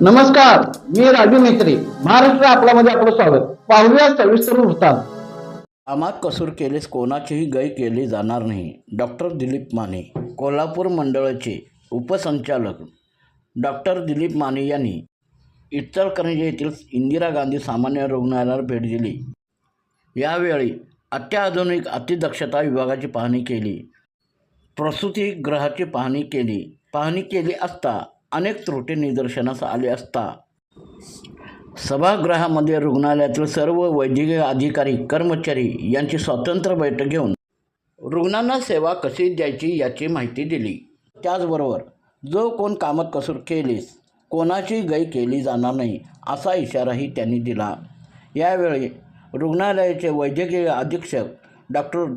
नमस्कार मी राजू मेत्री महाराष्ट्र आपल्यामध्ये आपलं स्वागत. पाहूया सविस्तर वृत्तांत. कामात कसूर केल्यास कोणाचीही गय केली जाणार नाही. डॉक्टर दिलीप माने कोल्हापूर मंडळाचे उपसंचालक. डॉक्टर दिलीप माने यांनी इचलकरंजी येथील इंदिरा गांधी सामान्य रुग्णालयाला भेट दिली. यावेळी अत्याधुनिक अतिदक्षता विभागाची पाहणी केली. प्रसूती ग्रहाची पाहणी केली. पाहणी केली असता अनेक त्रुटी निदर्शनास आले असता. सभागृहामध्ये रुग्णालयातील सर्व वैद्यकीय अधिकारी कर्मचारी यांची स्वतंत्र बैठक घेऊन रुग्णांना सेवा कशी द्यायची याची माहिती दिली. त्याचबरोबर जो कोण कामात कसूर केलीस कोणाची गय केली जाणार नाही असा इशाराही त्यांनी दिला. यावेळी रुग्णालयाचे वैद्यकीय अधीक्षक डॉक्टर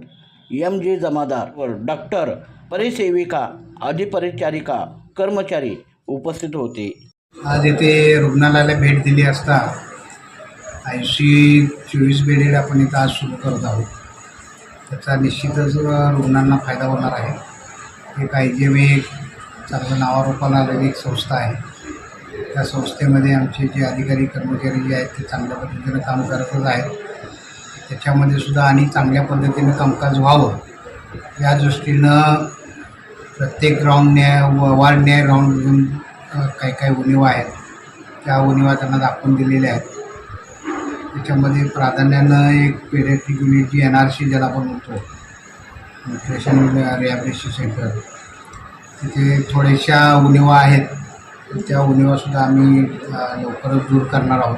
एम. जी. जमादार व डॉक्टर परिसेविका अधिपरिचारिका कर्मचारी उपस्थित होते. आज येथे रुग्णालयाला भेट दिली असता आय सी चोवीस बेडेड आपण इथं आज सुरू करत आहोत. त्याचा निश्चितच रुग्णांना फायदा होणार आहे. एक आय जी एम एक चांगलं नावारूपाला आलेली एक संस्था आहे. त्या संस्थेमध्ये आमचे जे अधिकारी कर्मचारी जे आहेत ते चांगल्या पद्धतीनं काम करतच आहेत. त्याच्यामध्ये सुद्धा आणि चांगल्या पद्धतीनं कामकाज व्हावं या दृष्टीनं प्रत्येक ग्राउंड न्याय व वार्ड न्याय ग्राउंड काही काही उणिवा आहेत. त्या उणिवा त्यांना दाखवून दिलेल्या आहेत. त्याच्यामध्ये प्राधान्यानं एक pediatric unit G N R C ज्याला आपण म्हणतो न्यूट्रिशन रिहॅबिलिटेशन सेंटर तिथे थोड्याशा उणिवा आहेत. त्या उणिवासुद्धा आम्ही लवकरच दूर करणार आहोत.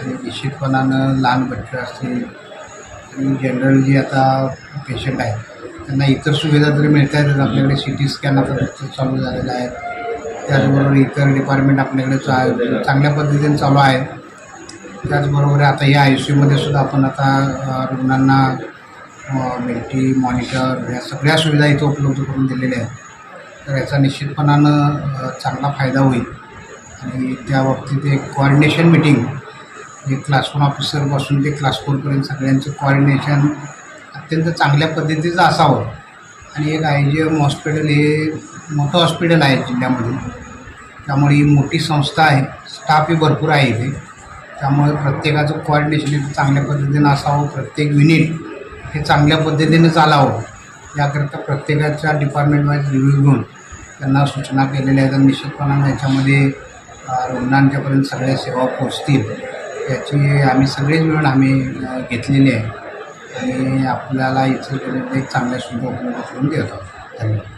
आणि निश्चितपणानं लहान बच्चे असतील आणि जनरल जी आता पेशंट आहेत त्यांना इतर सुविधा जरी मिळत आहेत आपल्याकडे सी टी स्कॅन आता चालू झालेला आहे. त्याचबरोबर इतर डिपार्टमेंट आपल्याकडे चा चांगल्या पद्धतीने चालू आहे. त्याचबरोबर आता या आय सी यूमध्ये सुद्धा आपण आता रुग्णांना बेटी मॉनिटर या सगळ्या सुविधा इथं उपलब्ध करून दिलेल्या आहेत. तर याचा निश्चितपणानं चांगला फायदा होईल. आणि त्या बाबतीत एक कॉर्डिनेशन मिटिंग जे क्लास वन ऑफिसरपासून ते क्लास फोरपर्यंत सगळ्यांचं कॉर्डिनेशन अत्यंत चांगल्या पद्धतीचं असावं. आणि एक आय जी एम हॉस्पिटल हे मोठं हॉस्पिटल आहे जिल्ह्यामध्ये त्यामुळे ही मोठी संस्था आहे. स्टाफही भरपूर आहे इथे. त्यामुळे प्रत्येकाचं कोऑर्डिनेशन चांगल्या पद्धतीनं असावं. प्रत्येक युनिट हे चांगल्या पद्धतीने चालावं. याकरता प्रत्येकाच्या डिपार्टमेंट वाईज रिव्ह्यू घेऊन त्यांना सूचना केलेल्या आहेत. आणि निश्चितपणानं याच्यामध्ये रुग्णांच्यापर्यंत सगळ्या सेवा पोचतील याची आम्ही सगळेच मिळून आम्ही घेतलेली आहे. आणि आपल्याला इथं एक चांगल्या सुविधा उपलब्ध करून देत आहोत. धन्यवाद.